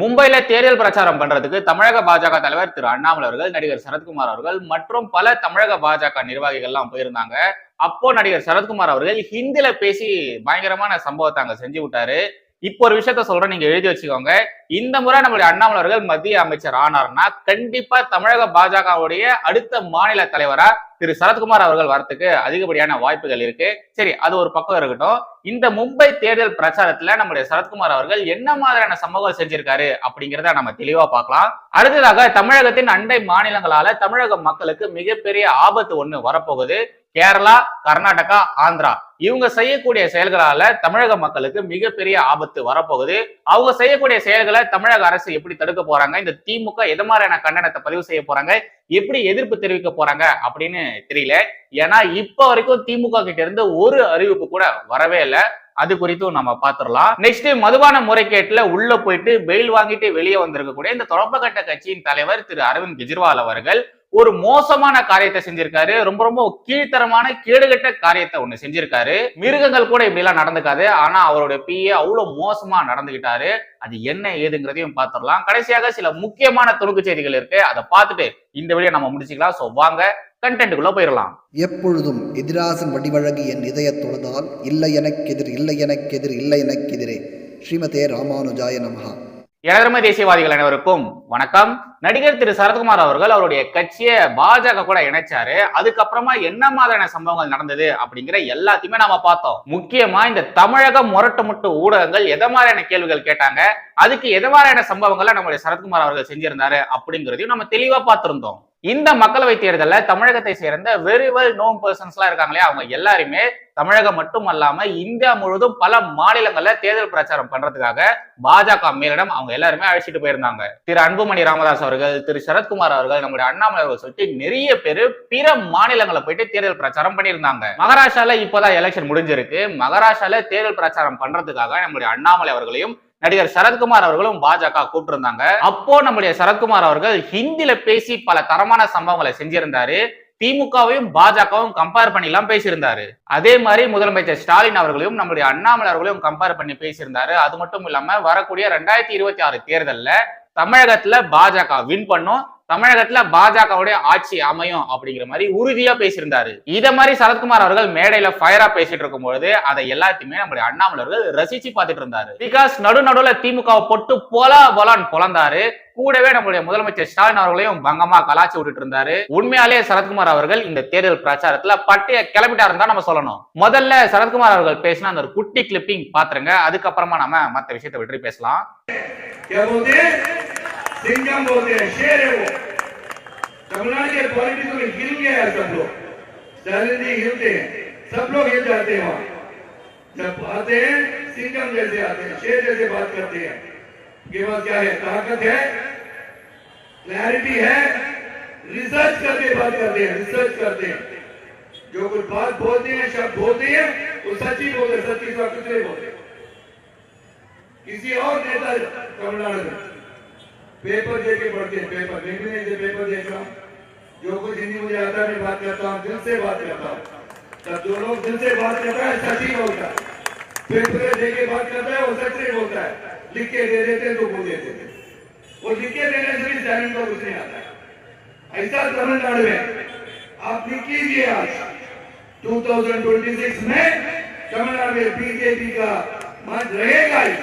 மும்பையில தேர்தல் பிரச்சாரம் பண்றதுக்கு தமிழக பாஜக தலைவர் திரு அண்ணாமலை அவர்கள் நடிகர் சரத்குமார் அவர்கள் மற்றும் பல தமிழக பாஜக நிர்வாகிகள் எல்லாம் போயிருந்தாங்க. அப்போ நடிகர் சரத்குமார் அவர்கள் ஹிந்தில பேசி பயங்கரமான சம்பவத்தை அங்க செஞ்சு விட்டாரு. இப்போ ஒரு விஷயத்த சொல்றேன் நீங்க எழுதி வச்சுக்கோங்க. இந்த முறை நம்மளுடைய அண்ணாமலை அவர்கள் மத்திய அமைச்சர் ஆனார்னா கண்டிப்பா தமிழக பாஜகவுடைய அடுத்த மாநில தலைவரா திரு சரத்குமார் அவர்கள் வரத்துக்கு அதிகப்படியான வாய்ப்புகள் இருக்கு. சரி அது ஒரு பக்கம் இருக்கட்டும். இந்த மும்பை தேர்தல் பிரச்சாரத்துல நம்முடைய சரத்குமார் அவர்கள் என்ன மாதிரியான சம்பவங்கள் செஞ்சிருக்காரு அப்படிங்கிறத நம்ம தெளிவா பார்க்கலாம். அடுத்ததாக தமிழகத்தின் அண்டை மாநிலங்களால தமிழக மக்களுக்கு மிகப்பெரிய ஆபத்து ஒண்ணு வரப்போகுது. கேரளா கர்நாடகா ஆந்திரா. இவங்க செய்யக்கூடிய செயல்களால தமிழக மக்களுக்கு மிகப்பெரிய ஆபத்து வரப்போகுது. அவங்க செய்யக்கூடிய செயல்களை தமிழக அரசு எப்படி தடுக்க போறாங்க? இந்த திமுக எது மாதிரியான கண்டனத்தை பதிவு செய்ய போறாங்க? எப்படி எதிர்ப்பு தெரிவிக்க போறாங்க? அப்படின்னு தெரியல. ஏன்னா இப்ப வரைக்கும் திமுக கிட்ட இருந்து ஒரு அறிவிப்பு கூட வரவே இல்லை. அது குறித்தும் நம்ம பாத்துரலாம் நெக்ஸ்ட் மதுபான முறைகேட்டுல உள்ள போயிட்டு பெயில் வாங்கிட்டு வெளியே வந்திருக்கக்கூடிய இந்த தொடர்பகட்ட கட்சியின் தலைவர் திரு அரவிந்த் கெஜ்ரிவால் அவர்கள் ஒரு மோசமான காரியத்தை செஞ்சிருக்காரு. ரொம்ப ரொம்ப கீழ்த்தரமான கேடுகட்ட காரியத்தை ஒண்ணு செஞ்சிருக்காரு. மிருகங்கள் கூட இப்படி எல்லாம் நடந்துக்காது. ஆனா அவருடைய பிஏ அவ்வளவு மோசமா நடந்துகிட்டாரு. அது என்ன ஏதுங்கிறதையும் பார்த்துடலாம் கடைசியாக சில முக்கியமான துணுக்கு செய்திகள் இருக்கு. அதை பார்த்துட்டு இந்த வழியை நம்ம முடிச்சுக்கலாம். சோ வாங்க கண்டென்ட்டுக்குள்ள போயிடலாம். எப்பொழுதும் எதிராசன் வடிவழகு என் இதய தொழுதால் இல்லை எனக்கெதிர் இல்லை எனக்கெதிர் இல்லை எனக்கெதிரே ஸ்ரீமதே ராமானுஜாய நமகா எனதருமை தேசியவாதிகள் அனைவருக்கும் வணக்கம். நடிகர் திரு. சரத்குமார் அவர்கள் அவருடைய கட்சியை பாஜக கூட இணைச்சாரு. அதுக்கப்புறமா என்ன மாதிரியான சம்பவங்கள் நடந்தது அப்படிங்கிற எல்லாத்தையுமே நாம பார்த்தோம். முக்கியமா இந்த தமிழக முரட்டு முட்டு ஊடகங்கள் எதை மாதிரியான கேள்விகள் கேட்டாங்க அதுக்கு எத மாதிரியான சம்பவங்களை நம்மளுடைய சரத்குமார் அவர்கள் செஞ்சிருந்தாரு அப்படிங்கிறதையும் நம்ம தெளிவா பார்த்திருந்தோம். இந்த மக்களவை தேர்தலில் தமிழகத்தை சேர்ந்த வெரி வெல் நோன் பர்சன்ஸ்லாம் இருக்காங்களே அவங்க எல்லாருமே தமிழகம் மட்டும் அல்லாம இந்தியா முழுவதும் பல மாநிலங்கள்ல தேர்தல் பிரச்சாரம் பண்றதுக்காக பாஜக மேலிடம் அவங்க எல்லாருமே அழைச்சிட்டு போயிருந்தாங்க. திரு அன்புமணி ராமதாஸ் அவர்கள் திரு சரத்குமார் அவர்கள் நம்முடைய அண்ணாமலை அவர்கள் சொல்லிட்டு நிறைய பேர் பிற மாநிலங்களை போயிட்டு தேர்தல் பிரச்சாரம் பண்ணியிருந்தாங்க. மகாராஷ்டிரால இப்போதான் எலெக்ஷன் முடிஞ்சிருக்கு. மகாராஷ்டிரால தேர்தல் பிரச்சாரம் பண்றதுக்காக நம்முடைய அண்ணாமலை அவர்களையும் நடிகர் சரத்குமார் அவர்களும் பாஜக கூப்பிட்டிருந்தாங்க. அப்போ நம்முடைய சரத்குமார் அவர்கள் ஹிந்தியில பேசி பல தரமான சம்பவங்களை செஞ்சிருந்தாரு. திமுகவையும் பாஜகவும் கம்பேர் பண்ணி எல்லாம் பேசியிருந்தாரு. அதே மாதிரி முதலமைச்சர் ஸ்டாலின் அவர்களையும் நம்முடைய அண்ணாமலை அவர்களையும் கம்பேர் பண்ணி பேசியிருந்தாரு. அது மட்டும் இல்லாம வரக்கூடிய ரெண்டாயிரத்தி இருபத்தி ஆறு தேர்தலில் தமிழகத்துல பாஜக வின் பண்ணும். தமிழகத்துல பாஜகவுடைய ஆட்சி அமையும் அப்படிங்கிற மாதிரி உறுதியா பேசியிருந்தாரு. இத மாதிரி சரத்குமார் அவர்கள் மேடையில ஃபயரா பேசிட்டு இருக்கும் பொழுது அதை எல்லாத்தையுமே நம்முடைய அண்ணாமலர்கள் ரசிச்சு பார்த்துட்டு இருந்தாரு. பிகாஸ் நடு திமுக பொட்டு போட்டு பொல பொலான் பொலந்தாரு. கூடவே நம்மளுடைய முதலமைச்சர் ஸ்டாலின் அவர்களையும் பங்கமா கலாச்சி விட்டுட்டு இருந்தாரு. உண்மையாலே சரத்குமார் அவர்கள் இந்த தேர்தல் பிரச்சாரத்துல பட்டிய கிளம்பிட்டாரு தான் நம்ம சொல்லணும். முதல்ல சரத்குமார் அவர்கள் பேசின அந்த ஒரு குட்டி கிளிப்பிங் பாத்துருங்க. அதுக்கப்புறமா நம்ம மத்த விஷயத்தை விட்டு பேசலாம். सिंगम बोलते हैं शेर है वो तमिलनाडु के पॉलिटिक्स में हिल गया है सब लोग स्टालिन जी हिलते हैं सब लोग हिल जाते हैं वहाँ जब आते हैं सिंगम जैसे आते हैं शेर जैसे बात करते हैं के पास क्या है ताकत है क्लैरिटी है रिसर्च करके बात करते हैं रिसर्च करते हैं जो कुछ बात बोलते हैं शब्द बोलते हैं वो बोलते हैं सच्ची सब कुछ नहीं बोलते किसी और नेता तमिलनाडु में पेपर दे के पढ़ते हैं पेपर मैं भी नहीं पेपर देख रहा हूँ जो कुछ हिंदी मुझे आता है बात करता हूँ, दिल से बात करता हूँ। तब जो लोग दिल से बात करता है, सच ही बोलता है। पेपर दे के बात करता है, वो सच नहीं बोलता है। लिख के दे देते हैं तो बोल देते थे वो लिख के देने से भी टैलेंट को कुछ नहीं आता है। ऐसा तमिलनाडु में आप लिखिए आज 2026 में तमिलनाडु में बीजेपी का मंच रहेगा ही।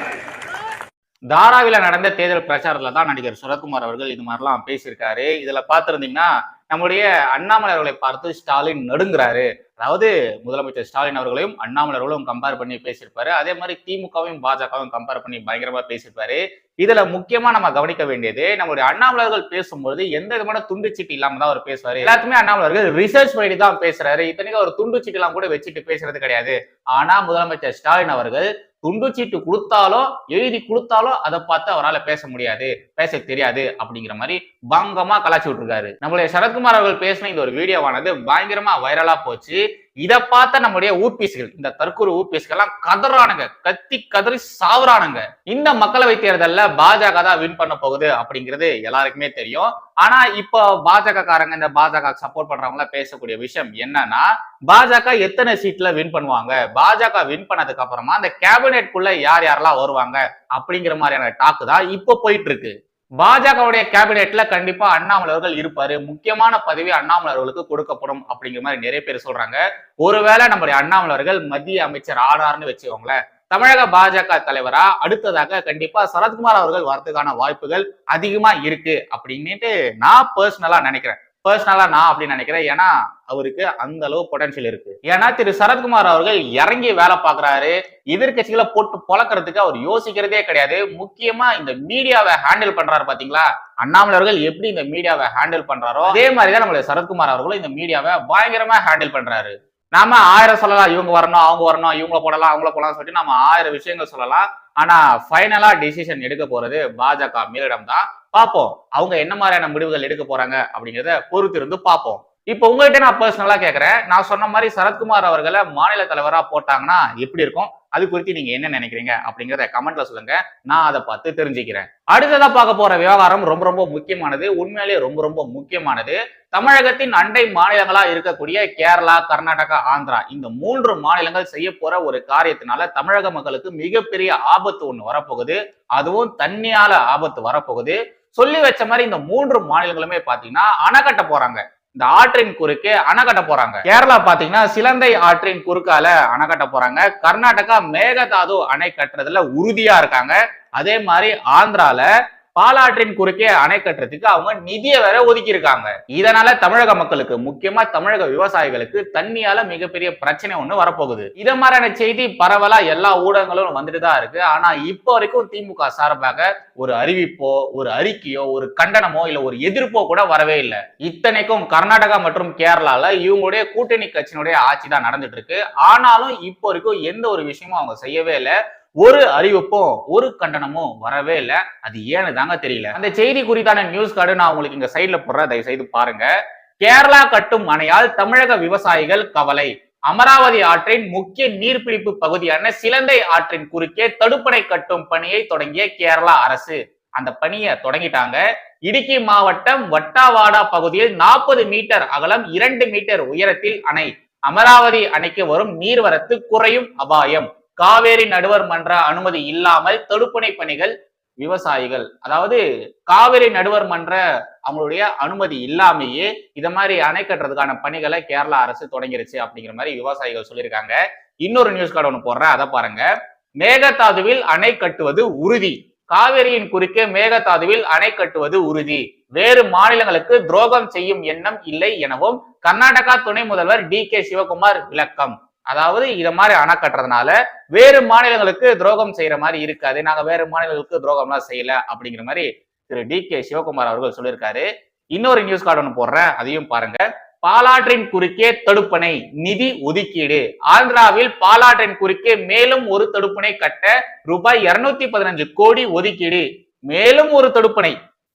தாராவில நடந்த தேர்தல் பிரச்சாரத்துல தான் நடிகர் சரத்குமார் அவர்கள் இது மாதிரிலாம் பேசியிருக்காரு. இதுல பார்த்திருந்தீங்கன்னா நம்முடைய அண்ணாமலை அவர்களை பார்த்து ஸ்டாலின் நடுங்கிறாரு. அதாவது முதலமைச்சர் ஸ்டாலின் அவர்களையும் அண்ணாமலை அவர்களும் கம்பேர் பண்ணி பேசியிருப்பாரு. அதே மாதிரி திமுகவையும் பாஜகவும் கம்பேர் பண்ணி பயங்கரமா பேசியிருப்பாரு. இதுல முக்கியமா நம்ம கவனிக்க வேண்டியது நம்மளுடைய அண்ணாமலை அவர்கள் பேசும்போது எந்த விதமான துண்டு சீட்டு இல்லாம தான் அவர் பேசுவாரு. எல்லாத்துமே அண்ணாமலை அவர்கள் ரிசர்ச் பண்ணி தான் பேசுறாரு. இத்தனைக்கும் அவர் துண்டு சீட்டு எல்லாம் கூட வச்சுட்டு பேசுறது கிடையாது. ஆனா முதலமைச்சர் ஸ்டாலின் அவர்கள் துண்டு சீட்டு கொடுத்தாலோ எழுதி கொடுத்தாலோ அதை பார்த்து அவரால் பேச முடியாது பேச தெரியாது அப்படிங்கிற மாதிரி பங்கமா கலாச்சி விட்டுருக்காரு. நம்மளுடைய சரத்குமார் அவர்கள் பேசின இந்த ஒரு வீடியோவானது பயங்கரமா வைரலா போச்சு. இதை பார்த்த நம்முடைய ஊபிஸ்கள் இந்த தற்கூறு ஊபிஸ்கள் எல்லாம் கதறானுங்க கத்தி கதறி சாவுறானுங்க. இந்த மக்களவை தேர்தல்ல பாஜக தான் வின் பண்ண போகுது அப்படிங்கிறது எல்லாருக்குமே தெரியும். ஆனா இப்போ பாஜக காரங்க இந்த பாஜக சப்போர்ட் பண்றவங்கள பேசக்கூடிய விஷயம் என்னன்னா பாஜக எத்தனை சீட்ல வின் பண்ணுவாங்க? பாஜக வின் பண்ணதுக்கு அப்புறமா அந்த கேபினெட்குள்ள யார் யாரெல்லாம் வருவாங்க அப்படிங்கிற மாதிரியான டாக்கு தான் இப்போ போயிட்டு இருக்கு. பாஜகவுடைய கேபினெட்ல கண்டிப்பா அண்ணாமலை அவர்கள் இருப்பாரு. முக்கியமான பதவி அண்ணாமலை அவர்களுக்கு கொடுக்கப்படும் அப்படிங்கிற மாதிரி நிறைய பேர் சொல்றாங்க. ஒருவேளை நம்முடைய அண்ணாமலை அவர்கள் மத்திய அமைச்சர் ஆனார்னு வச்சுக்கோங்களேன். தமிழக பாஜக தலைவரா? அடுத்ததாக கண்டிப்பா சரத்குமார் அவர்கள் வரதுக்கான வாய்ப்புகள் அதிகமா இருக்கு அப்படின்னுட்டு நான் பர்சனலா நினைக்கிறேன். பர்சனலா நான் அப்படின்னு நினைக்கிறேன். ஏன்னா அவருக்கு அந்த அளவு பொட்டன்ஷியல் இருக்கு. ஏன்னா திரு. சரத்குமார் அவர்கள் இறங்கி வேலை பாக்குறாரு எதிர்கட்சிகளை போட்டு பொழக்கிறதுக்கு அவர் யோசிக்கிறதே கிடையாது. முக்கியமா இந்த மீடியாவை ஹேண்டில் பண்றாரு பாத்தீங்களா? அண்ணாமலை அவர்கள் எப்படி இந்த மீடியாவை ஹேண்டில் பண்றாரோ அதே மாதிரி தான் நம்மளுடைய சரத்குமார் அவர்களும் இந்த மீடியாவை பயங்கரமா ஹேண்டில் பண்றாரு. நாம ஆயிரம் சொல்லலாம் இவங்க வரணும் அவங்க வரணும் இவங்கள போடலாம் அவங்கள போடலாம் சொல்லிட்டு நம்ம ஆயிரம் விஷயங்கள் சொல்லலாம். ஆனா ஃபைனலா டிசிஷன் எடுக்க போறது பாஜக மேலிடம் தான் பார்ப்போம் அவங்க என்ன மாதிரியான முடிவுகள் எடுக்க போறாங்க அப்படிங்கிறத பொறுத்திருந்து பார்ப்போம். இப்போ உங்ககிட்ட நான் பர்சனலா கேக்குறேன். நான் சொன்ன மாதிரி சரத்குமார் அவர்களை மாநில தலைவரா போட்டாங்கன்னா எப்படி இருக்கும்? அது குறித்து நீங்க என்ன நினைக்கிறீங்க? அப்படிங்கறத கமெண்ட்ல சொல்லுங்க. நான் அதை பார்த்து தெரிஞ்சுக்கிறேன். அடுத்ததா பார்க்க போற விவகாரம் ரொம்ப ரொம்ப முக்கியமானது. உண்மையிலேயே ரொம்ப ரொம்ப முக்கியமானது. தமிழகத்தின் அண்டை மாநிலங்களா இருக்கக்கூடிய கேரளா கர்நாடகா ஆந்திரா இந்த மூன்று மாநிலங்கள் செய்ய போற ஒரு காரியத்தினால தமிழக மக்களுக்கு மிகப்பெரிய ஆபத்து ஒண்ணு வரப்போகுது. அதுவும் தண்ணியால ஆபத்து வரப்போகுது. சொல்லி வச்ச மாதிரி இந்த மூன்று மாநிலங்களுமே பாத்தீங்கன்னா அணை கட்ட போறாங்க. இந்த ஆற்றின் குறுக்கே அணை கட்ட போறாங்க. கேரளா பாத்தீங்கன்னா சிலந்தை ஆற்றின் குறுக்கால அணை கட்ட போறாங்க. கர்நாடகா மேகதாது அணை கட்டுறதுல உறுதியா இருக்காங்க. அதே மாதிரி ஆந்திரால பாலாற்றின் குறுக்கே அணை கட்டுறதுக்கு அவங்க நிதியை வேற ஒதுக்கி இருக்காங்க இதனால தமிழக மக்களுக்கு முக்கியமா தமிழக விவசாயிகளுக்கு தண்ணியால மிகப்பெரிய பிரச்சனை ஒண்ணு வரப்போகுது. இத மாதிரியான செய்தி பரவலா எல்லா ஊடகங்களும் வந்துட்டு தான் இருக்கு. ஆனா இப்போ வரைக்கும் திமுக சார்பாக ஒரு அறிவிப்போ ஒரு அறிக்கையோ ஒரு கண்டனமோ இல்ல ஒரு எதிர்ப்போ கூட வரவே இல்லை. இத்தனைக்கும் கர்நாடகா மற்றும் கேரளால இவங்களுடைய கூட்டணி கட்சியினுடைய ஆட்சி தான் நடந்துட்டு இருக்கு. ஆனாலும் இப்போ வரைக்கும் எந்த ஒரு விஷயமும் அவங்க செய்யவே இல்லை. ஒரு அறிவிப்பும் ஒரு கண்டனமும் வரவே இல்லை. அது ஏன்னு தாங்க தெரியல. அந்த செய்தி குறித்தான நியூஸ் கார்டு நான் உங்களுக்கு இங்க சைட்ல போடுறேன். தயவு செய்து பாருங்க. கேரளா கட்டும் அணையால் தமிழக விவசாயிகள் கவலை. அமராவதி ஆற்றின் முக்கிய நீர்பிடிப்பு பகுதியான சிலந்தை ஆற்றின் குறுக்கே தடுப்பணை கட்டும் பணியை தொடங்கிய கேரளா அரசு. அந்த பணியை தொடங்கிட்டாங்க. இடுக்கி மாவட்டம் வட்டாவாடா பகுதியில் நாற்பது மீட்டர் அகலம் இரண்டு மீட்டர் உயரத்தில் அணை. அமராவதி அணைக்கு வரும் நீர்வரத்து குறையும் அபாயம். காவேரி நடுவர் மன்ற அனுமதி இல்லாமல் தடுப்பணை பணிகள் விவசாயிகள். அதாவது காவிரி நடுவர் மன்ற அவங்களுடைய அனுமதி இல்லாமையே இத மாதிரி அணை கட்டுறதுக்கான பணிகளை கேரளா அரசு தொடங்கிருச்சு அப்படிங்கிற மாதிரி விவசாயிகள் சொல்லியிருக்காங்க. இன்னொரு நியூஸ் கார்டு ஒன்று போடுறேன் அதை பாருங்க. மேகதாதுவில் அணை கட்டுவது உறுதி. காவிரியின் குறுக்கே மேகதாதுவில் அணை கட்டுவது உறுதி. வேறு மாநிலங்களுக்கு துரோகம் செய்யும் எண்ணம் இல்லை எனவும் கர்நாடகா துணை முதல்வர் டி கே சிவகுமார் விளக்கம். அதாவது இதை மாதிரி அணை கட்டுறதுனால வேறு மாநிலங்களுக்கு துரோகம் செய்யற மாதிரி இருக்காது. நாங்க வேறு மாநிலங்களுக்கு துரோகம்லாம் செய்யல அப்படிங்கிற மாதிரி திரு டி கே சிவகுமார் அவர்கள் சொல்லியிருக்காரு. இன்னொரு நியூஸ் கார்டு ஒன்று போடுறேன். அதையும் பாருங்க. பாலாற்றின் குறுக்கே தடுப்பணை நிதி ஒதுக்கீடு. ஆந்திராவில் பாலாற்றின் குறுக்கே மேலும் ஒரு தடுப்பணை கட்ட ரூபாய் இருநூத்தி பதினஞ்சு கோடி ஒதுக்கீடு. மேலும் ஒரு தடுப்பணை.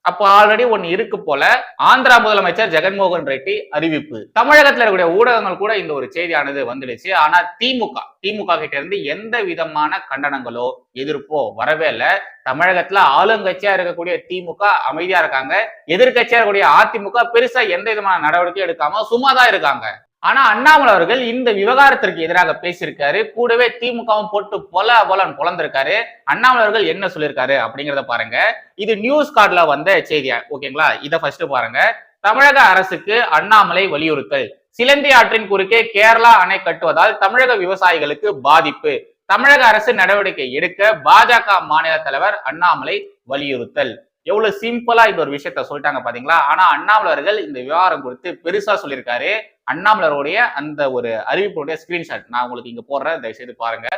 அப்போ ஆல்ரெடி ஒன்னு இருக்கு போல ஆந்திரா முதலமைச்சர் ஜெகன்மோகன் ரெட்டி அறிவிப்பு. தமிழகத்தில் இருக்கக்கூடிய ஊடகங்கள் கூட இந்த ஒரு செய்தியானது வந்துடுச்சு. ஆனா திமுக திமுக கிட்ட இருந்து எந்த விதமான கண்டனங்களோ எதிர்ப்போ வரவே இல்லை. தமிழகத்துல ஆளுங்கட்சியா இருக்கக்கூடிய திமுக அமைதியா இருக்காங்க. எதிர்கட்சியா இருக்கக்கூடிய அதிமுக பெருசா எந்த விதமான நடவடிக்கையும் எடுக்காம சும்மா தான் இருக்காங்க. ஆனா அண்ணாமலை அவர்கள் இந்த விவகாரத்திற்கு எதிராக பேசியிருக்காரு. கூடவே திமுகவும் போட்டு பொல பொலன் பொலந்திருக்காரு. அண்ணாமலை அவர்கள் என்ன சொல்லியிருக்காரு அப்படிங்கிறத பாருங்க. இது நியூஸ் கார்டில் வந்த செய்தியா ஓகேங்களா இதை ஃபர்ஸ்ட் பாருங்க. தமிழக அரசுக்கு அண்ணாமலை வலியுறுத்தல். சிலந்தி ஆற்றின் குறுக்கே கேரளா அணை கட்டுவதால் தமிழக விவசாயிகளுக்கு பாதிப்பு. தமிழக அரசு நடவடிக்கை எடுக்க பாஜக மாநில தலைவர் அண்ணாமலை வலியுறுத்தல். எவ்வளவு சிம்பிளா இந்த ஒரு விஷயத்த சொல்லிட்டாங்க பாத்தீங்களா? ஆனா அண்ணாமலை அவர்கள் இந்த விவகாரம் குறித்து பெருசா சொல்லியிருக்காரு. அண்ணாமலருடைய அந்த ஒரு அறிவிப்புடைய ஸ்கிரீன்ஷாட் நான் உங்களுக்கு இங்க போடுறேன். தயவு செய்து பாருங்க.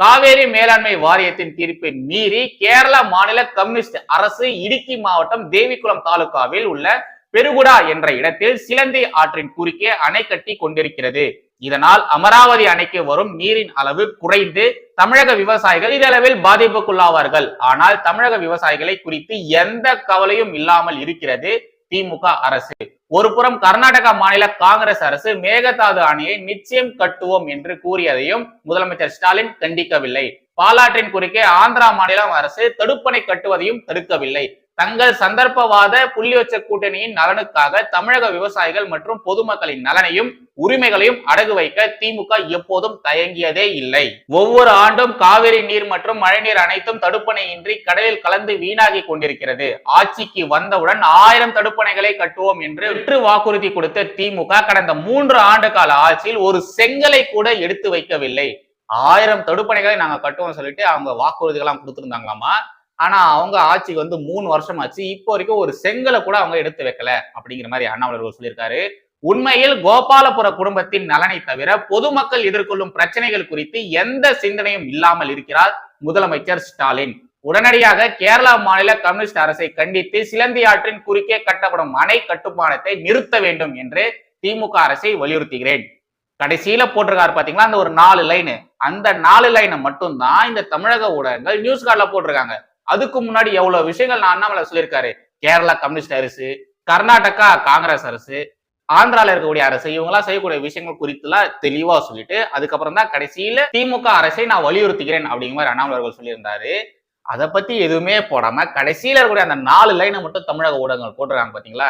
காவேரி மேலாண்மை வாரியத்தின் தீர்ப்பை மீறி கேரள மாநில கம்யூனிஸ்ட் அரசு இடுக்கி மாவட்டம் தேவிக்குளம் தாலுகாவில் உள்ள பெருகுடா என்ற இடத்தில் சிலந்தி ஆற்றின் குறுக்கே அணை கட்டி கொண்டிருக்கிறது. இதனால் அமராவதி அணைக்கு வரும் நீரின் அளவு குறைந்து தமிழக விவசாயிகள் இதளவில் பாதிப்புக்குள்ளாவார்கள். ஆனால் தமிழக விவசாயிகளை குறித்து எந்த கவலையும் இல்லாமல் இருக்கிறது. திமுக அரசு. ஒரு புறம் கர்நாடகா மாநில காங்கிரஸ் அரசு மேகதாது அணையை நிச்சயம் கட்டுவோம் என்று கூறியதையும் முதலமைச்சர் ஸ்டாலின் கண்டிக்கவில்லை. பாலாற்றின் குறுக்கே ஆந்திரா மாநிலம் அரசு தடுப்பணை கட்டுவதையும் தடுக்கவில்லை. தங்கள் சந்தர்ப்பவாத புள்ளிவச்ச கூட்டணியின் நலனுக்காக தமிழக விவசாயிகள் மற்றும் பொதுமக்களின் நலனையும் உரிமைகளையும் அடகு வைக்க திமுக எப்போதும் தயங்கியதே இல்லை. ஒவ்வொரு ஆண்டும் காவிரி நீர் மற்றும் மழைநீர் அனைத்தும் தடுப்பணையின்றி கடலில் கலந்து வீணாகி கொண்டிருக்கிறது. ஆட்சிக்கு வந்தவுடன் ஆயிரம் தடுப்பணைகளை கட்டுவோம் என்று வெற்று வாக்குறுதி கொடுத்த திமுக கடந்த மூன்று ஆண்டு கால ஆட்சியில் ஒரு செங்கலை கூட எடுத்து வைக்கவில்லை. ஆயிரம் தடுப்பணைகளை நாங்க கட்டுவோம் சொல்லிட்டு அவங்க வாக்குறுதிகள்லாம் கொடுத்திருந்தாங்களாமா? ஆனா அவங்க ஆட்சிக்கு வந்து மூணு வருஷம் ஆச்சு இப்போ வரைக்கும் ஒரு செங்கலை கூட அவங்க எடுத்து வைக்கல அப்படிங்கிற மாதிரி அண்ணாமலை சொல்லியிருக்காரு. உண்மையில் கோபாலபுர குடும்பத்தின் நலனை தவிர பொதுமக்கள் எதிர்கொள்ளும் பிரச்சனைகள் குறித்து எந்த சிந்தனையும் இல்லாமல் இருக்கிறார் முதலமைச்சர் ஸ்டாலின். உடனடியாக கேரளா மாநில கம்யூனிஸ்ட் அரசை கண்டித்து சிலந்தி ஆற்றின் குறுக்கே கட்டப்படும் அணை கட்டுமானத்தை நிறுத்த வேண்டும் என்று திமுக அரசை வலியுறுத்துகிறேன். கடைசியில போட்டிருக்காரு பாத்தீங்களா? அந்த ஒரு நாலு லைனு அந்த நாலு லைனை மட்டும்தான் இந்த தமிழக ஊடகங்கள் நியூஸ் கார்ட்ல போட்டிருக்காங்க. அதுக்கு முன்னாடி எவ்வளவு விஷயங்கள் நான் அண்ணாமலை சொல்லியிருக்காரு. கேரளா கம்யூனிஸ்ட் அரசு கர்நாடகா காங்கிரஸ் அரசு ஆந்திரால இருக்கக்கூடிய அரசு இவங்க எல்லாம் செய்யக்கூடிய விஷயங்கள் குறித்துலாம் தெளிவா சொல்லிட்டு அதுக்கப்புறம் தான் கடைசியில திமுக அரசை நான் வலியுறுத்துகிறேன் அப்படிங்கிற மாதிரி அண்ணாமலை அவர்கள் சொல்லியிருந்தாரு. அதை பத்தி எதுவுமே போடாம கடைசியில இருக்கக்கூடிய அந்த நாலு லைனை மட்டும் தமிழக ஊடகங்கள் போட்டிருக்காங்க பாத்தீங்களா?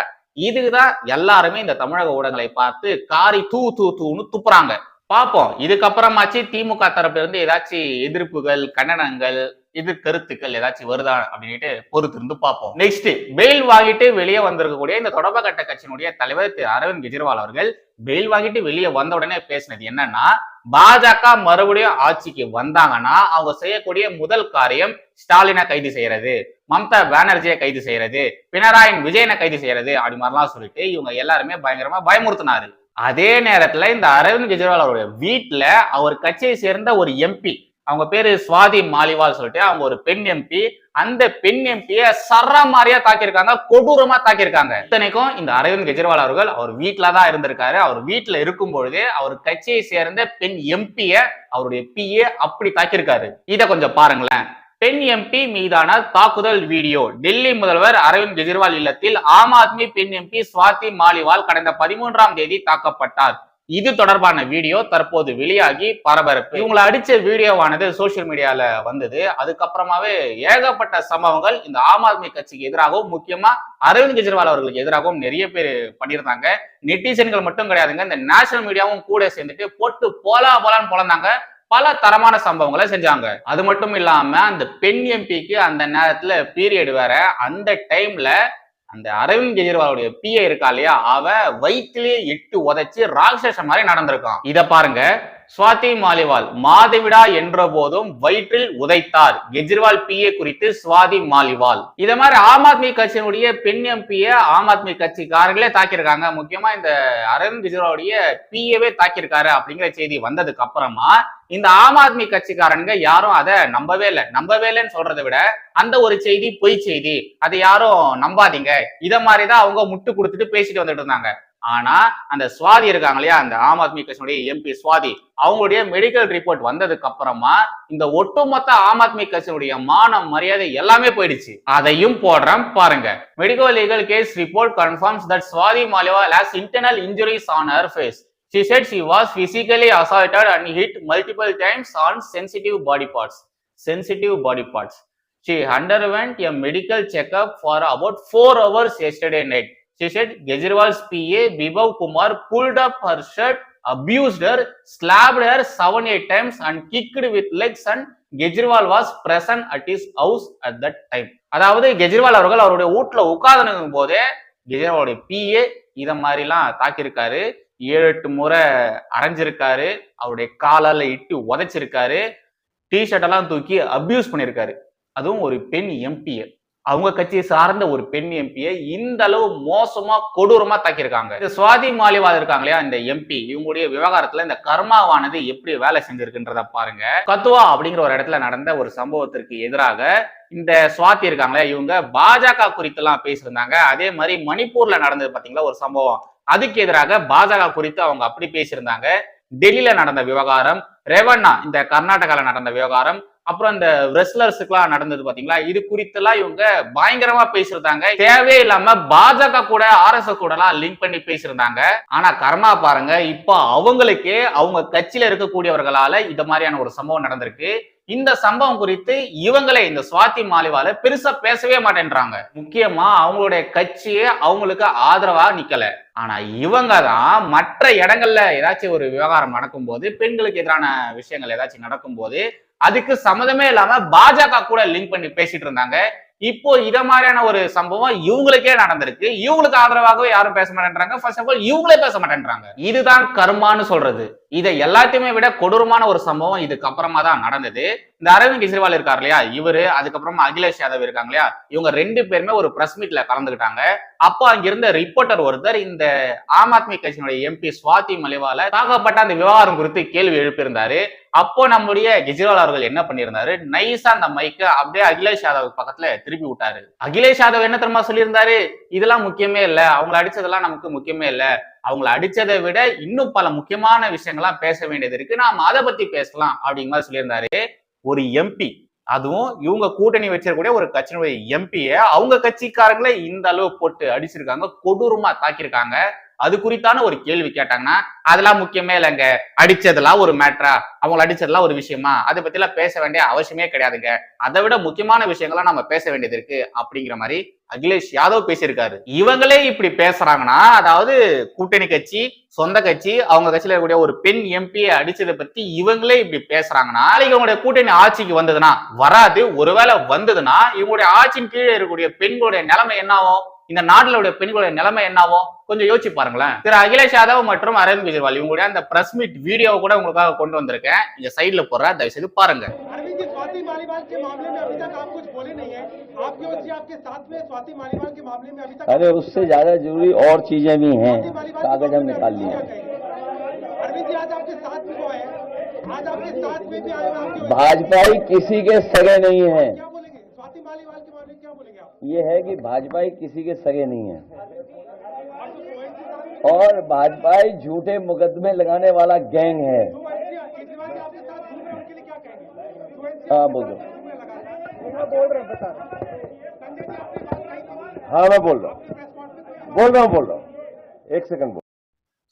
இதுதான் எல்லாருமே இந்த தமிழக ஊடகங்களை பார்த்து காரி தூ தூ தூன்னு துப்புறாங்க. பார்ப்போம். இதுக்கப்புறமாச்சு திமுக தரப்புல இருந்து ஏதாச்சும் எதிர்ப்புகள் கண்டனங்கள் இது கருத்துக்கள் ஏதாச்சும் வருதா அப்படின்ட்டு பொறுத்து இருந்து பார்ப்போம். நெக்ஸ்ட் பெயில் வாங்கிட்டு வெளியே வந்திருக்கக்கூடிய இந்த தொடர்பு கட்ட கட்சியினுடைய தலைவர் திரு அரவிந்த் கெஜ்ரிவால் அவர்கள் பெயில் வாங்கிட்டு வெளியே வந்த உடனே பேசினது என்னன்னா பாஜக மறுபடியும் ஆட்சிக்கு வந்தாங்கன்னா அவங்க செய்யக்கூடிய முதல் காரியம் ஸ்டாலினை கைது செய்யறது மம்தா பானர்ஜியை கைது செய்யறது பினராயி விஜயனை கைது செய்யறது அப்படி மாதிரிலாம் சொல்லிட்டு இவங்க எல்லாருமே பயங்கரமா பயமுறுத்தினாரு. அதே நேரத்துல இந்த அரவிந்த் கெஜ்ரிவால் அவருடைய வீட்டுல அவர் கட்சியை சேர்ந்த ஒரு எம்பி அவங்க பேரு சுவாதி மாலிவால் சொல்லிட்டு அவங்க ஒரு பெண் எம்பி அந்த பெண் எம்பிய சர மாதிரியா தாக்கியிருக்காங்க கொடூரமா தாக்கியிருக்காங்க. இத்தனைக்கும் இந்த அரவிந்த் கெஜ்ரிவால் அவர்கள் அவர் வீட்டுல தான் இருந்திருக்காரு. அவர் வீட்டுல இருக்கும் பொழுதே அவர் கட்சியை சேர்ந்த பெண் எம்பிய அவருடைய பிஏ அப்படி தாக்கியிருக்காரு. இத கொஞ்சம் பாருங்களேன். பெண் எம்பி மீதான தாக்குதல் வீடியோ. டெல்லி முதல்வர் அரவிந்த் கெஜ்ரிவால் இல்லத்தில் ஆம் ஆத்மி பெண் எம்பி சுவாதி மாலிவால் கடந்த பதிமூன்றாம் தேதி தாக்கப்பட்டார். இது தொடர்பான வீடியோ தற்போது வெளியாகி பரபரப்பு. இவங்களை அடிச்ச வீடியோவானது சோசியல் மீடியால வந்தது. அதுக்கப்புறமாவே ஏகப்பட்ட சம்பவங்கள் இந்த ஆம் ஆத்மி கட்சிக்கு எதிராகவும் முக்கியமா அரவிந்த் கெஜ்ரிவால் அவர்களுக்கு எதிராகவும் நிறைய பேர் பண்ணியிருந்தாங்க. நெட்டிசன்கள் மட்டும் கிடையாதுங்க. இந்த நேஷனல் மீடியாவும் கூட சேர்ந்துட்டு போட்டு போலா போலான்னு போலந்தாங்க. பல தரமான சம்பவங்களை செஞ்சாங்க. அது மட்டும் இல்லாம அந்த பெண் எம்பிக்கு அந்த நேரத்துல பீரியட் வேற. அந்த டைம்ல அந்த அரவிந்த் கெஜ்ரிவாலுடைய பிஏ இருக்கா இல்லையா? அவ வயிற்றிலேயே இட்டு உதைச்சு ராட்சச மாதிரி நடந்திருக்கான். இத பாருங்க. சுவாதி மாலிவால் மாதவிடா என்ற போதும் வயிற்றில் உதைத்தார். கெஜ்ரிவால் பிஏ குறித்து சுவாதி மாலிவால். இத மாதிரி ஆம் ஆத்மி கட்சியினுடைய பெண் எம்பிய ஆம் ஆத்மி கட்சிக்காரங்களே தாக்கியிருக்காங்க. முக்கியமா இந்த அரவிந்த் கெஜ்ரிவாலுடைய பிஏவே தாக்கியிருக்காரு அப்படிங்கிற செய்தி வந்ததுக்கு அப்புறமா இந்த ஆம் ஆத்மி கட்சிக்காரங்க யாரும் அதை நம்பவே இல்லை. நம்பவே இல்லைன்னு சொல்றதை விட அந்த ஒரு செய்தி பொய் செய்தி. அதை யாரும் நம்பாதீங்க. இத மாதிரிதான் அவங்க முட்டு கொடுத்துட்டு பேசிட்டு வந்துட்டு இருந்தாங்க. ஆனா அந்த சுவாதி இருக்காங்க இல்லையா அந்த ஆம் ஆத்மி கட்சியினுடைய எம்பி சுவாதி அவங்களுடைய மெடிக்கல் ரிப்போர்ட் வந்ததுக்கு அப்புறமா இந்த ஒட்டுமொத்த ஆம் ஆத்மி கட்சியினுடைய மானம் மரியாதை எல்லாமே போயிடுச்சு அதையும் போடுறேன் பாருங்க medical legal case report confirms that Swati Maliwal has internal injuries on her face She said she was physically assaulted and hit multiple times on sensitive body parts. Sensitive body parts. She underwent a medical checkup for about four hours yesterday night. She said Kejriwal's PA Bibhav Kumar pulled up her shirt, abused her, slapped her seven eight times and kicked with legs and Kejriwal was present at his house at that time. அதாவது கெஜ்ரிவால் அவர்கள் அவருடைய வீட்டுல உட்கார்ந்து போதே கெஜ்ரிவாலுடைய BA இத மாதிரிலாம் தாக்கியிருக்காரு ஏழு எட்டு முறை அரைஞ்சிருக்காரு அவருடைய காலால இட்டு உதைச்சிருக்காரு டிஷர்ட் எல்லாம் தூக்கி அபியூஸ் பண்ணியிருக்காரு அதுவும் ஒரு பெண் எம்பியை அவங்க கட்சியை சார்ந்த ஒரு பெண் எம்பியை இந்த அளவு மோசமா கொடூரமா தாக்கியிருக்காங்க. இந்த சுவாதி மாலிவால் இருக்காங்க இல்லையா இந்த எம்பி இவங்களுடைய விவகாரத்துல இந்த கர்மாவானது எப்படி வேலை செஞ்சிருக்குன்றத பாருங்க. கத்துவா அப்படிங்கிற ஒரு இடத்துல நடந்த ஒரு சம்பவத்திற்கு எதிராக இந்த சுவாதி இருக்காங்களே இவங்க பாஜக குறித்து எல்லாம் பேசியிருந்தாங்க. அதே மாதிரி மணிப்பூர்ல நடந்தது பாத்தீங்களா ஒரு சம்பவம். அதுக்கு எதிராக பாஜக குறித்து அவங்க அப்படி பேசியிருந்தாங்க. டெல்லியில நடந்த விவகாரம் ரெவண்ணா இந்த கர்நாடகால நடந்த விவகாரம் அப்புறம் இந்த ரெஸ்லர்ஸுக்குலாம் நடந்தது பாத்தீங்களா? இது குறித்தெல்லாம் இவங்க பயங்கரமா பேசியிருந்தாங்க. தேவையே இல்லாம பாஜக கூட ஆர்எஸ்எஸ் கூட எல்லாம் லிங்க் பண்ணி பேசியிருந்தாங்க. ஆனா கர்மா பாருங்க இப்போ அவங்களுக்கே அவங்க கட்சியில இருக்கக்கூடியவர்களால இந்த மாதிரியான ஒரு சம்பவம் நடந்திருக்கு. இந்த சம்பவம் குறித்து இவங்களே இந்த சுவாதி மாலிவால பெருசா பேசவே மாட்டேன்றாங்க. முக்கியமா அவங்களுடைய கட்சியே அவங்களுக்கு ஆதரவா நிக்கல. ஆனா இவங்க தான் மற்ற இடங்கள்ல ஏதாச்சும் ஒரு விவகாரம் நடக்கும்போது பெண்களுக்கு எதிரான விஷயங்கள் ஏதாச்சும் நடக்கும்போது அதுக்கு சம்மதமே இல்லாம பாஜக கூட லிங்க் பண்ணி பேசிட்டு இருந்தாங்க. இப்போ இத மாதிரியான ஒரு சம்பவம் இவங்களுக்கே நடந்திருக்கு. இவங்களுக்கு ஆதரவாகவே யாரும் பேச மாட்டேன்றாங்க. ஃபர்ஸ்ட் ஆஃப் ஆல் இவங்களே பேச மாட்டேன்றாங்க. இதுதான் கர்மான்னு சொல்றது. இதை எல்லாத்தையுமே விட கொடூரமான ஒரு சம்பவம் இதுக்கப்புறமா தான் நடந்தது. இந்த அரவிந்த் கெஜ்ரிவால் இருக்கார் இல்லையா? இவரு அதுக்கப்புறமா அகிலேஷ் யாதவ் இருக்காங்க இல்லையா? இவங்க ரெண்டு பேருமே ஒரு பிரஸ் மீட்ல கலந்துக்கிட்டாங்க. அப்போ அங்கிருந்த ரிப்போர்ட்டர் ஒருத்தர் இந்த ஆம் ஆத்மி கட்சியினுடைய எம்பி சுவாதி மலிவால தாக்கப்பட்ட அந்த விவகாரம் குறித்து கேள்வி எழுப்பியிருந்தாரு. அப்போ நம்முடைய கெஜ்ரிவால் அவர்கள் என்ன பண்ணியிருந்தாரு? நைஸா அந்த மைக்க அப்படியே அகிலேஷ் யாதவ் பக்கத்துல திருப்பி விட்டாரு. அகிலேஷ் யாதவ் என்ன தெரியுமா சொல்லியிருந்தாரு? இதெல்லாம் முக்கியமே இல்லை. அவங்களை அடிச்சதெல்லாம் நமக்கு முக்கியமே இல்லை. அவங்கள அடிச்சதை விட இன்னும் பல முக்கியமான விஷயங்கள்லாம் பேச வேண்டியது இருக்கு. நாம அதை பத்தி பேசலாம் அப்படிங்கிற மாதிரி சொல்லியிருந்தாரு. ஒரு எம்பி அதுவும் இவங்க கூட்டணி வச்சிருக்கக்கூடிய ஒரு கட்சியினுடைய எம்பியை அவங்க கட்சிக்காரங்களே இந்த அளவு போட்டு அடிச்சிருக்காங்க கொடூரமா தாக்கியிருக்காங்க. அது குறித்தான ஒரு கேள்வி கேட்டாங்கன்னா அதெல்லாம் முக்கியமே இல்லைங்க. அடிச்சதெல்லாம் ஒரு மேட்ரா அவங்கள அடிச்சதெல்லாம் ஒரு விஷயமா? அதை பத்தி எல்லாம் பேச வேண்டிய அவசியமே கிடையாதுங்க. அதை விட முக்கியமான விஷயங்கள்லாம் நம்ம பேச வேண்டியது இருக்கு அப்படிங்கிற மாதிரி அகிலேஷ் யாதவ் பேசியிருக்காரு. இவங்களே இப்படி பேசுறாங்கன்னா அதாவது கூட்டணி கட்சி சொந்த கட்சி அவங்க கட்சியில இருக்கக்கூடிய ஒரு பெண் எம்பியை அடிச்சதை பத்தி இவங்களே இப்படி பேசுறாங்கன்னா நாளைக்கு இவங்களுடைய கூட்டணி ஆட்சிக்கு வந்ததுன்னா வராது. ஒருவேளை வந்ததுன்னா இவங்களுடைய ஆட்சியின் கீழே இருக்கக்கூடிய பெண்களுடைய நிலைமை என்ன ஆகும்? இந்த நாட்டுல உடைய பெண்களுடைய நிலைமை என்னாகும் கொஞ்சம் யோசிச்சு பாருங்களேன் திரு அகிலேஷ் யாதவ் மற்றும் அரவிந்த் கெஜ்ரிவால் இவங்களுடைய அந்த பிரஸ் மீட் வீடியோவை கூட உங்களுக்காக கொண்டு வந்திருக்கேன் இங்க சைடுல போடுற தயவு செய்து பாருங்க अरविंद जी स्वाति मालीवाल के मामले में अभी तक आप कुछ बोले नहीं है आपकी ओर से आपके साथ में स्वाति मालीवाल के मामले में अभी तक अरे उससे ज्यादा जरूरी और चीजें भी हैं स्वाति मालीवाल के कागज हम मामले में निकाल अभी लिए क्या कहेंगे? अरविंद जी आज आपके साथ में वो है आज आपके साथ में भी आए हुए आपके ओर से भाजपाई किसी के सगे नहीं है क्या बोलेंगे आप ये है कि भाजपाई किसी के सगे नहीं है और भाजपाई झूठे मुकदमे लगाने वाला गैंग है जो केजरीवाल केजरीवाल जी आपके साथ घूम रहे हैं, उनके लिए क्या कहेंगे जो NCR हाँ, बोलो। में लगा है। बोल रहे हैं बता संजय जी आपने बात कही थी हाँ मैं बोल रहा हूँ प्रेस कॉन्फ्रेंस में बोल रहा हूँ बोल रहा हूँ एक सेकंड बोल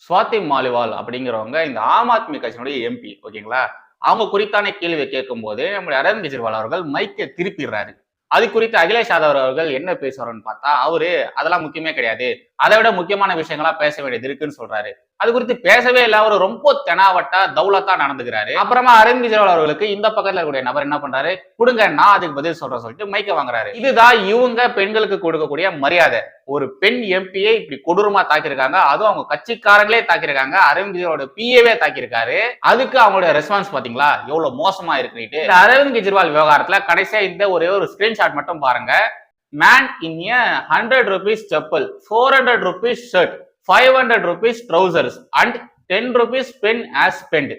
சுவாதி மாலிவால் அப்படிங்கிறவங்க இந்த ஆம் ஆத்மி கட்சியினுடைய எம்பி ஓகேங்களா அவங்க குறித்தான கேள்வியை கேட்கும்போது நம்முடைய அரவிந்த் கெஜ்ரிவால் அவர்கள் மைக்கை திருப்பிடுறாரு அது குறித்து அகிலேஷ் யாதவ் அவர்கள் என்ன பேசுறாருன்னு பார்த்தா அவரு அதெல்லாம் முக்கியமே கிடையாது. அதை விட முக்கியமான விஷயங்களா பேச வேண்டியது இருக்குன்னு சொல்றாரு. அது குறித்து பேசவே இல்ல. அவர் ரொம்ப தெனாவட்டா தௌலத்தா நடந்துக்கிறாரு. அப்புறமா அரவிந்த் கெஜ்ரிவால் அவர்களுக்கு இந்த பக்கத்துல இருக்கக்கூடிய நபர் என்ன பண்றாரு? கொடுங்க நான் அதுக்கு பதில் சொல்றேன் சொல்லிட்டு மைக்க வாங்குறாரு. இதுதான் இவங்க பெண்களுக்கு கொடுக்கக்கூடிய மரியாதை. ஒரு பெண் எம்பியை இப்படி கொடூரமா தாக்கியிருக்காங்க. அதுவும் அவங்க கட்சிக்காரங்களே தாக்கியிருக்காங்க. அரவிந்த் கெஜ்ரிவாலோட பிஏவே தாக்கியிருக்காரு. அதுக்கு அவங்களோட ரெஸ்பான்ஸ் பாத்தீங்களா? எவ்வளவு மோசமா இருக்குன்னு இந்த அரவிந்த் கெஜ்ரிவால் விவகாரத்துல கடைசியா இந்த ஒரே ஒரு ஸ்கிரீன்ஷாட் மட்டும் பாருங்க. Man in a hundred rupees chappal four hundred rupees shirt five hundred rupees trousers and ten rupees pen has spent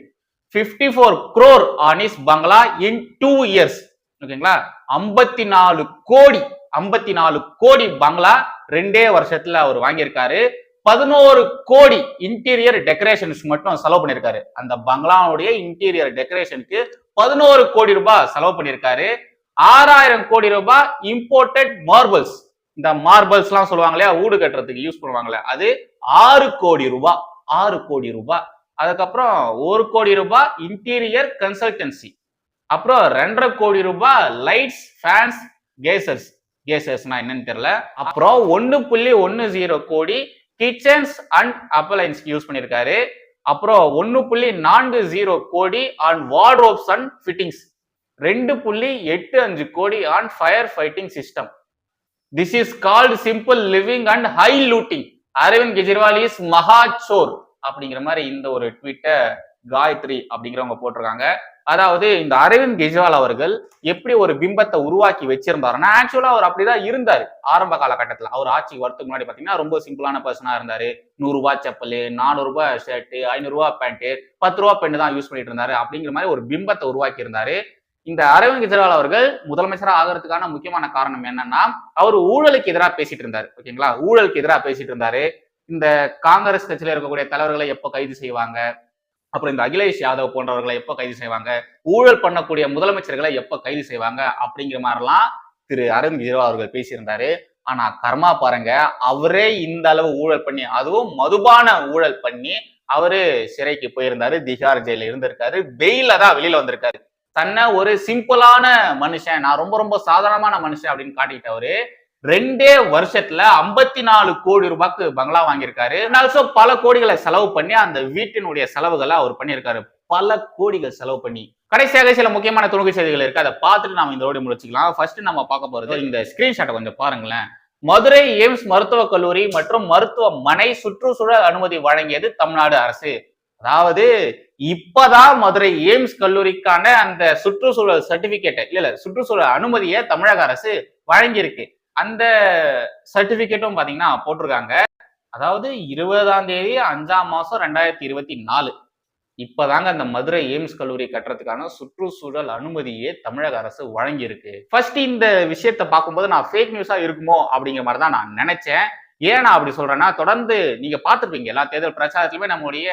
fifty four crore on his bungalow in two years ஓகேங்களா ஐம்பத்தி நாலு கோடி ஐம்பத்தி நாலு கோடி பங்களா ரெண்டே வருஷத்துல அவர் வாங்கியிருக்காரு. பதினோரு கோடி இன்டீரியர் டெக்கரேஷன்ஸ் மட்டும் செலவு பண்ணியிருக்காரு. அந்த பங்களாவுடைய இன்டீரியர் டெக்கரேஷனுக்கு பதினோரு கோடி ரூபாய் செலவு பண்ணியிருக்காரு. ஆறாயிரம் கோடி ரூபாய் இம்போர்ட்டட் மார்பிள்ஸ் இந்த மார்பிள்ஸ் எல்லாம் சொல்லுவாங்க இல்லையா? வீடு கட்டுறதுக்கு யூஸ் பண்ணுவாங்களே அது ஆறு கோடி ரூபாய். ஆறு கோடி ரூபாய். அதுக்கப்புறம் ஒரு கோடி ரூபாய் இன்டீரியர் கன்சல்டன்சி அப்புறம் ரெண்டரை கோடி ரூபாய் லைட்ஸ் ஃபேன்ஸ் கேசர்ஸ் கேசர்ஸ்னா என்னன்னு தெரியல. அப்புறம் ஒன்னு புள்ளி ஒன்னு ஜீரோ கோடி கிச்சன்ஸ் அண்ட் அப்ளைன்ஸ் யூஸ் பண்ணியிருக்காரு. அப்புறம் ஒன்னு புள்ளி நான்கு ஜீரோ கோடி ஆன் வார்ட்ரோப்ஸ் அண்ட் ஃபிட்டிங்ஸ் ரெண்டு புள்ளி எட்டு அஞ்சு கோடி on fire fighting system this is called simple living and high looting Arvind Kejriwal is maha chor அப்படிங்கிற மாதிரி இந்த ஒரு ட்வீட்டை காயத்ரி அப்படிங்கிறவங்க போட்டிருக்காங்க. அதாவது இந்த அரவிந்த் கெஜ்ரிவால் அவர்கள் எப்படி ஒரு பிம்பத்தை உருவாக்கி வச்சிருந்தாருன்னா ஆக்சுவலா அவர் அப்படிதான் இருந்தார் ஆரம்ப காலகட்டத்தில். அவர் ஆட்சிக்கு வரதுக்கு முன்னாடி பாத்தீங்கன்னா ரொம்ப சிம்பிளான பர்சனா இருந்தாரு. நூறுரூபா செப்பல் நானூறுரூபா ஷர்ட்டு ஷர்ட் பேண்ட்டு பத்து ரூபா பெண்ணு தான் யூஸ் பண்ணிட்டு இருந்தாரு அப்படிங்கிற மாதிரி ஒரு பிம்பத்தை உருவாக்கி இருந்தாரு இந்த அரவிந்த் கெஜ்ரிவால் அவர்கள் முதலமைச்சராக ஆகிறதுக்கான முக்கியமான காரணம் என்னன்னா அவர் ஊழலுக்கு எதிராக பேசிட்டு இருந்தாரு. ஓகேங்களா? ஊழலுக்கு எதிராக பேசிட்டு இருந்தாரு. இந்த காங்கிரஸ் கட்சியில இருக்கக்கூடிய தலைவர்களை எப்போ கைது செய்வாங்க? அப்புறம் இந்த அகிலேஷ் யாதவ் போன்றவர்களை எப்போ கைது செய்வாங்க? ஊழல் பண்ணக்கூடிய முதலமைச்சர்களை எப்ப கைது செய்வாங்க? அப்படிங்கிற மாதிரிலாம் திரு அரவிந்த் கெஜ்ரிவால் அவர்கள் பேசியிருந்தாரு. ஆனா கர்மா பாருங்க அவரே இந்த அளவு ஊழல் பண்ணி அதுவும் மதுபான ஊழல் பண்ணி அவரு சிறைக்கு போயிருந்தாரு திகார் ஜெயில இருந்திருக்காரு பெயில தான் வெளியில வந்திருக்காரு. தன்னை ஒரு சிம்பிளான மனுஷன் நான் ரொம்ப ரொம்ப சாதாரணமான மனுஷன் அப்படின்னு காட்டிக்கிட்டவரு ரெண்டே வருஷத்துல ஐம்பத்தி நாலு கோடி ரூபாய்க்கு பங்களா வாங்கியிருக்காரு. ஆல்சோ பல கோடிகளை செலவு பண்ணி அந்த வீட்டினுடைய செலவுகளை அவர் பண்ணியிருக்காரு. பல கோடிகள் செலவு பண்ணி. கடைசியாக சில முக்கியமான துணுக்கு செய்திகள் இருக்கு. அதை பார்த்துட்டு நம்ம இந்த ஓடி முடிச்சுக்கலாம் ஃபர்ஸ்ட் நம்ம பார்க்க போறது இந்த ஸ்கிரீன்ஷாட்டை கொஞ்சம் பாருங்களேன். மதுரை எய்ம்ஸ் மருத்துவக் கல்லூரி மற்றும் மருத்துவமனை சுற்றுச்சூழல் அனுமதி வழங்கியது தமிழ்நாடு அரசு. அதாவது இப்பதான் மதுரை எய்ம்ஸ் கல்லூரிக்கான அந்த சுற்றுச்சூழல் சர்டிபிகேட்டை இல்ல இல்ல சுற்றுச்சூழல் அனுமதியை தமிழக அரசு வழங்கியிருக்கு. அந்த சர்டிபிகேட்டும் பாத்தீங்கன்னா போட்டிருக்காங்க. அதாவது இருபதாம் தேதி அஞ்சாம் மாசம் ரெண்டாயிரத்தி இருபத்தி நாலு. இப்பதாங்க அந்த மதுரை எய்ம்ஸ் கல்லூரி கட்டுறதுக்கான சுற்றுச்சூழல் அனுமதியே தமிழக அரசு வழங்கியிருக்கு. ஃபர்ஸ்ட் இந்த விஷயத்த பார்க்கும்போது நான் ஃபேக் நியூஸா இருக்குமோ அப்படிங்கிற மாதிரி தான் நான் நினைச்சேன். ஏன் நான் அப்படி சொல்றேன்னா தொடர்ந்து நீங்க பார்த்துருப்பீங்க எல்லா தேர்தல் பிரச்சாரத்திலுமே நம்முடைய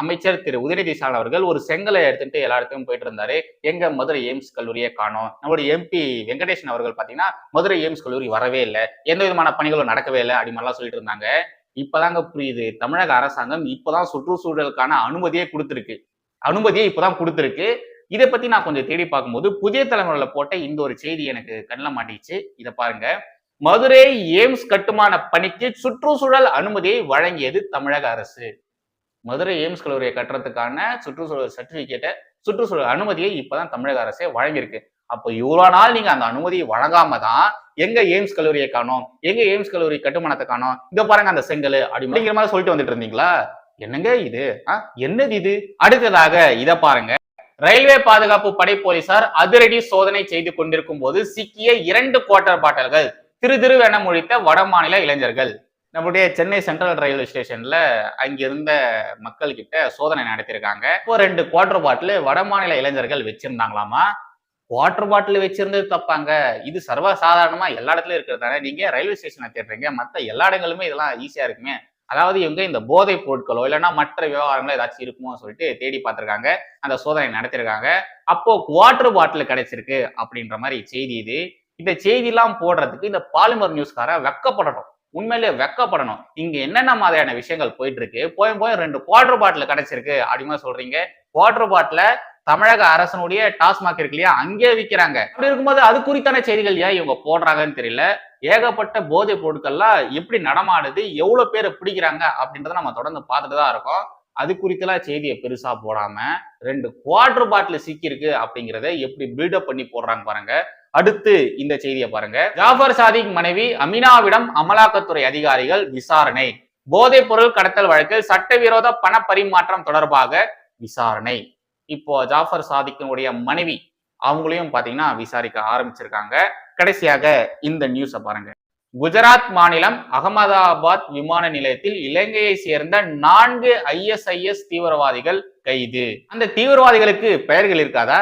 அமைச்சர் திரு உதயநிதி ஸ்டாலின் அவர்கள் ஒரு செங்கலை எடுத்துட்டு எல்லா இடத்துக்கும் போயிட்டு இருந்தாரு. எங்க மதுரை எய்ம்ஸ் கல்லூரியை காணோம். நம்மளுடைய எம்பி வெங்கடேசன் அவர்கள் பாத்தீங்கன்னா மதுரை எய்ம்ஸ் கல்லூரி வரவே இல்லை. எந்த விதமான பணிகளும் நடக்கவே இல்லை அப்படி மாதிரிலாம் சொல்லிட்டு இருந்தாங்க. இப்பதாங்க புரியுது. தமிழக அரசாங்கம் இப்பதான் சுற்றுச்சூழலுக்கான அனுமதியே கொடுத்துருக்கு. அனுமதியே இப்பதான் கொடுத்துருக்கு. இதை பத்தி நான் கொஞ்சம் தேடி பார்க்கும்போது புதிய தலைமுறையில போட்ட இந்த ஒரு செய்தி எனக்கு கண்ணில் மாட்டிச்சு இதை பாருங்க. மதுரை எய்ம்ஸ் கட்டுமான பணிக்கு சுற்றுச்சூழல் அனுமதியை வழங்கியது தமிழக அரசு. மதுரை எய்ம்ஸ் கல்லூரியை கட்டுறதுக்கான சுற்றுச்சூழல் சர்டிபிகேட்டை சுற்றுச்சூழல் அனுமதியை இப்பதான் தமிழக அரசே வழங்கியிருக்கு. அப்போ இவ்வளோ நாள் நீங்க அந்த அனுமதியை வழங்காம தான் எங்க எய்ம்ஸ் கல்லூரியை காணோம் எங்க எய்ம்ஸ் கல்லூரி கட்டுமானத்தை காணோம் இங்க பாருங்க அந்த செங்கல் அப்படிங்கிற மாதிரி சொல்லிட்டு வந்துட்டு இருந்தீங்களா? என்னங்க இது? ஆ, என்னது இது? அடுத்ததாக இதை பாருங்க. ரயில்வே பாதுகாப்பு படை போலீசார் அதிரடி சோதனை செய்து கொண்டிருக்கும் போது சிக்கிய இரண்டு குவார்டர் பாட்டல்கள் திரு திருவென முழித்த வடமாநில இளைஞர்கள். நம்முடைய சென்னை சென்ட்ரல் ரயில்வே ஸ்டேஷன்ல அங்கிருந்த மக்கள் கிட்ட சோதனை நடத்தியிருக்காங்க இப்போ ரெண்டு குவார்டர் பாட்டில் வடமாநில இளைஞர்கள் வச்சிருந்தாங்களாமா? வாட்டர் பாட்டில் வச்சிருந்தது தப்பாங்க. இது சர்வ சாதாரணமா எல்லா இடத்துலயும் இருக்கிறது தானே? நீங்க ரயில்வே ஸ்டேஷனை தேடுறீங்க. மற்ற எல்லா இடங்களுமே இதெல்லாம் ஈஸியா இருக்குமே. அதாவது இவங்க இந்த போதைப் பொருட்களோ இல்லைன்னா மற்ற விவகாரங்களோ ஏதாச்சும் இருக்குமோ சொல்லிட்டு தேடி பார்த்துருக்காங்க. அந்த சோதனை நடத்திருக்காங்க. அப்போ வாட்டர் பாட்டில் கிடைச்சிருக்கு அப்படின்ற மாதிரி செய்தி இது. இந்த செய்திலாம் போடுறதுக்கு இந்த பாலிமர் நியூஸ்கார வெக்கப்படணும். உண்மையிலேயே வெக்கப்படணும். இங்க என்னென்ன மாதிரியான விஷயங்கள் போயிட்டு இருக்கு போய் போய் ரெண்டு வாட்டர் பாட்டில் கிடைச்சிருக்கு. அப்படிமா சொல்றீங்க. வாட்டர் பாட்டில தமிழக அரசனுடைய டாஸ்மாக் இருக்கு இல்லையா? அங்கே விற்கிறாங்க அப்படி இருக்கும்போது அது குறித்தான செய்திகள் ஏன் இவங்க போடுறாங்கன்னு தெரியல. ஏகப்பட்ட போதைப் பொருட்கள்லாம் எப்படி நடமாடுது? எவ்வளவு பேரை பிடிக்கிறாங்க? அப்படின்றத நம்ம தொடர்ந்து பார்த்துட்டு தான் இருக்கோம். அது குறித்தெல்லாம் செய்தியை பெருசா போடாம ரெண்டு குவார்டர் பாட்டில் சிக்கியிருக்கு அப்படிங்கிறத எப்படி பில்டப் பண்ணி போடுறாங்க பாருங்க. அடுத்து இந்த செய்தியை பாருங்க. ஜாஃபர் சாதிக் மனைவி அமினாவிடம் அமலாக்கத்துறை அதிகாரிகள் விசாரணை. போதைப் பொருள் கடத்தல் வழக்கில் சட்டவிரோத பண பரிமாற்றம் தொடர்பாக விசாரணை. இப்போ ஜாஃபர் சாதிக்கினுடைய மனைவி அவங்களையும் பாத்தீங்கன்னா விசாரிக்க ஆரம்பிச்சிருக்காங்க. கடைசியாக இந்த நியூஸை பாருங்க. குஜராத் மாநிலம் அகமதாபாத் விமான நிலையத்தில் இலங்கையை சேர்ந்த நான்கு ஐஎஸ்ஐஎஸ் தீவிரவாதிகள் கைது. அந்த தீவிரவாதிகளுக்கு பெயர்கள் இருக்காதா?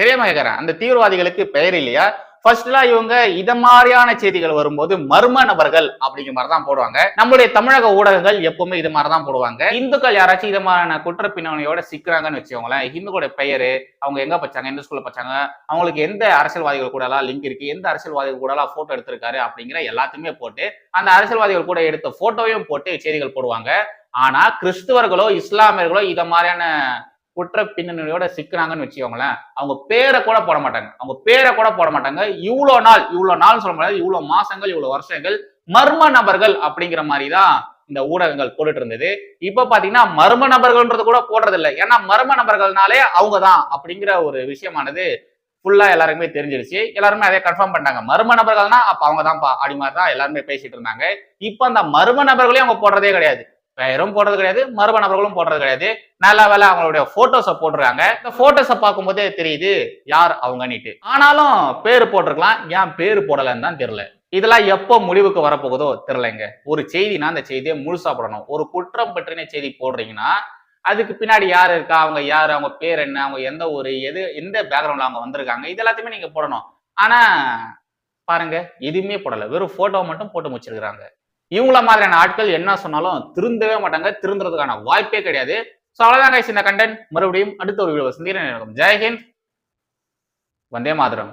தெரியாம கேட்கறேன் அந்த தீவிரவாதிகளுக்கு பெயர் இல்லையா? ஃபர்ஸ்ட்லாம் இவங்க இத மாதிரியான செய்திகள் வரும்போது மர்ம நபர்கள் அப்படிங்கிற மாதிரி தான் போடுவாங்க. நம்மளுடைய தமிழக ஊடகங்கள் எப்பவுமே இது மாதிரி தான் போடுவாங்க. இந்துக்கள் யாராச்சும் இது மாதிரியான குற்ற பின்னணியோட சிக்கிறாங்கன்னு வச்சுக்கோங்களேன் இந்துக்களுடைய பெயரு அவங்க எங்க பச்சாங்க எந்த ஸ்கூல்ல பச்சாங்க அவங்களுக்கு எந்த அரசியல்வாதிகள் கூட எல்லாம் லிங்க் இருக்கு எந்த அரசியல்வாதிகள் கூட எல்லாம் போட்டோ எடுத்திருக்காரு அப்படிங்கிற எல்லாத்தையுமே போட்டு அந்த அரசியல்வாதிகள் கூட எடுத்த போட்டோவையும் போட்டு செய்திகள் போடுவாங்க. ஆனா கிறிஸ்துவர்களோ இஸ்லாமியர்களோ இத மாதிரியான குற்ற பின்னணியோட சிக்கிறாங்கன்னு வச்சுக்கோங்களேன் அவங்க பேரை கூட போட மாட்டாங்க. அவங்க பேரை கூட போட மாட்டாங்க. இவ்வளோ நாள் இவ்வளோ நாள் சொல்ல முடியாது. இவ்வளோ மாசங்கள் இவ்வளோ வருஷங்கள் மர்ம நபர்கள் அப்படிங்கிற மாதிரி தான் இந்த ஊடகங்கள் போட்டுட்டு இருந்தது. இப்ப பாத்தீங்கன்னா மர்ம நபர்கள்ன்றது கூட போடுறது இல்லை ஏன்னா மர்ம நபர்கள்னாலே அவங்க தான் அப்படிங்கிற ஒரு விஷயமானது ஃபுல்லா எல்லாருக்குமே தெரிஞ்சிருச்சு. எல்லாருமே அதே கன்ஃபார்ம் பண்ணிட்டாங்க. மர்ம நபர்கள்னா அப்ப அவங்க தான் அப்படி மாதிரி தான் எல்லாருமே பேசிட்டு இருந்தாங்க. இப்ப அந்த மர்ம நபர்களையும் அவங்க போடுறதே கிடையாது. பெயரும் போடுறது கிடையாது மர்ம நபர்களும் போடுறது கிடையாது. நல்ல வேலை அவங்களுடைய போட்டோஸை போடுறாங்க இந்த போட்டோஸை பார்க்கும்போதே தெரியுது யார் அவங்கன்னுட்டு. ஆனாலும் பேர் போட்டிருக்கலாம் ஏன் பேர் போடலன்னு தான் தெரியல. இதெல்லாம் எப்போ முடிவுக்கு வரப்போகுதோ தெரியலங்க. ஒரு செய்தினா அந்த செய்தியை முழுசா போடணும். ஒரு குற்றம் பற்றின செய்தி போடுறீங்கன்னா அதுக்கு பின்னாடி யார் இருக்கா அவங்க யார் அவங்க பேர் என்ன அவங்க எந்த ஒரு எது எந்த பேக்ரவுண்ட்ல அவங்க வந்திருக்காங்க இது எல்லாத்தையுமே நீங்க போடணும். ஆனா பாருங்க எதுவுமே போடல. வெறும் போட்டோ மட்டும் போட்டு முடிச்சிருக்காங்க இவங்கள மாதிரியான ஆட்கள் என்ன சொன்னாலும் திருந்தவே மாட்டாங்க திருந்துறதுக்கான வாய்ப்பே கிடையாது. ஸோ அவ்வளோதான் guys இந்த கண்டென்ட் மறுபடியும் அடுத்த ஒரு வீடியோ சந்திக்கிறேன். ஜெயஹிந்த் வந்தே மாதரம்.